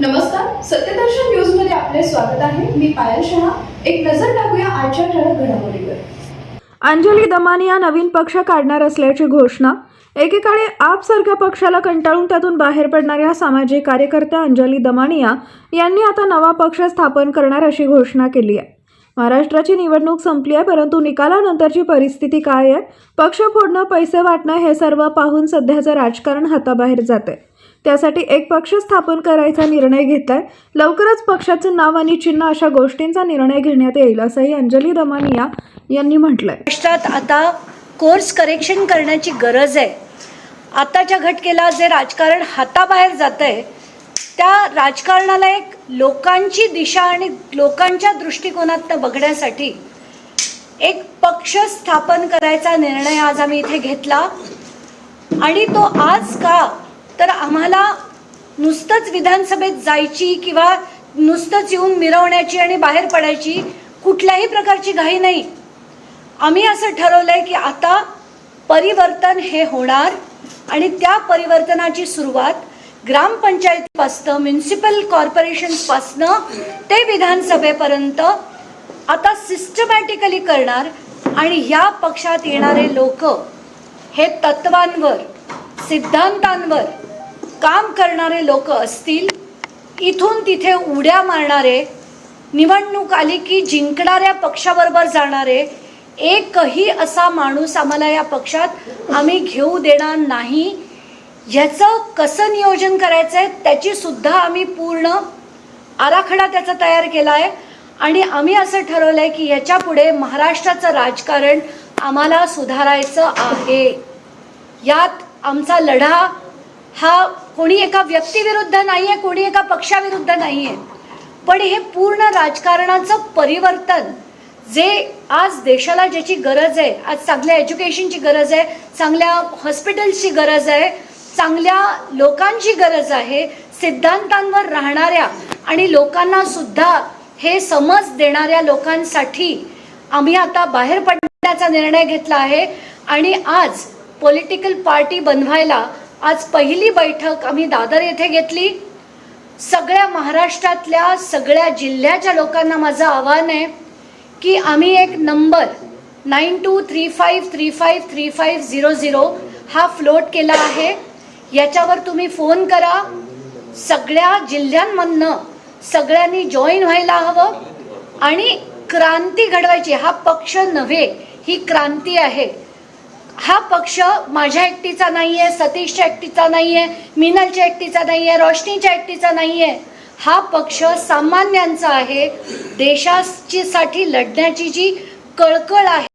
नमस्कार सत्यदर्शन न्यूजमध्ये आपले स्वागत आहे. मी पायल शहा. एक नजर टाकूया आजच्या ठळक घडामोडीवर. अंजली दमानिया नवीन पक्ष काढणार असल्याची घोषणा. एकेकाळी आप सारख्या पक्षाला कंटाळून त्यातून बाहेर पडणाऱ्या सामाजिक कार्यकर्त्या अंजली दमानिया यांनी आता नवा पक्ष स्थापन करणार अशी घोषणा केली आहे. महाराष्ट्राची निवडणूक संपली आहे परंतु निकालानंतरची परिस्थिती काय आहे? पक्ष फोडणं पैसे वाटणं हे सर्व पाहून सध्याचं राजकारण हाताबाहेर जाते त्यासाठी एक पक्ष स्थापन करायचा निर्णय घेतलाय. लवकरच पक्षाचं नाव आणि चिन्ह अशा गोष्टींचा निर्णय घेण्यात येईल असंही अंजली दमानिया यांनी म्हटलंय. महाराष्ट्रात आता कोर्स करेक्शन करण्याची गरज आहे. आताच्या घटकेला जे राजकारण हाताबाहेर जात आहे त्या राजकारणाला एक लोकांची दिशा आणि लोकांच्या दृष्टिकोनातनं बघण्यासाठी एक पक्ष स्थापन करायचा निर्णय आज आम्ही इथे घेतला. आणि तो आज का? तर आम्हाला नुसतंच विधानसभेत जायची किंवा नुसतंच येऊन मिरवण्याची आणि बाहेर पडायची कुठल्याही प्रकारची घाई नाही. आम्ही असं ठरवलंय की आता परिवर्तन हे होणार आणि त्या परिवर्तनाची सुरुवात ग्रामपंचायतीपासनं म्युन्सिपल कॉर्पोरेशनपासनं ते विधानसभेपर्यंत आता सिस्टमॅटिकली करणार आणि या पक्षात येणारे लोक हे तत्वांवर सिद्धांतांवर काम करणारे लोक असतील इथून तिथे उड्या मारणारे निवडणूक आली की जिंकणाऱ्या पक्षाबरोबर जाणारे एकही असा माणूस आम्हाला या पक्षात आम्ही घेऊ देणार नाही. ह्याचं कसं नियोजन करायचं आहे त्याची सुद्धा आम्ही पूर्ण आराखडा त्याचा तयार केला आहे आणि आम्ही असं ठरवलं आहे की ह्याच्या पुढे महाराष्ट्राचं राजकारण आम्हाला सुधारायचं आहे. यात आमचा लढा हा कोणी एका व्यक्तीविरुद्ध नाही आहे कोणी एका पक्षाविरुद्ध नाही आहे पण हे पूर्ण राजकारणाचं परिवर्तन जे आज देशाला ज्याची गरज आहे आज चांगल्या एज्युकेशनची गरज आहे चांगल्या हॉस्पिटल्सची गरज आहे चांगल्या लोकांची गरज आहे सिद्धांतांवर राहणाऱ्या आणि लोकांना सुद्धा हे समज देणाऱ्या लोकांसाठी आम्ही आता बाहेर पडण्याचा निर्णय घेतला आहे आणि आज पॉलिटिकल पार्टी बनवायला आज पहिली बैठक आम्ही दादर येथे घेतली. सगळ्या महाराष्ट्रातल्या सगळ्या जिल्ह्याच्या लोकांना माझं आव्हान आहे की आम्ही एक number nine two three five three five three five zero zero हा फ्लोट केला आहे. याच्यावर तुम्ही फोन करा. सगळ्या जिल्ह्यांमधनं सगळ्यांनी जॉईन व्हायला हवं. आणि क्रांती घडवायची. हा पक्ष नव्हे ही क्रांती आहे. हा पक्ष माझ्या एकटीचा नाही आहे सतीशच्या एकटीचा नाही आहे मिनलच्या एकटीचा नाही आहे रोशनीच्या एकटीचा नाही आहे हा पक्ष सामान्यांचा आहे. देशाची साठी लढण्याची जी कळकळ आहे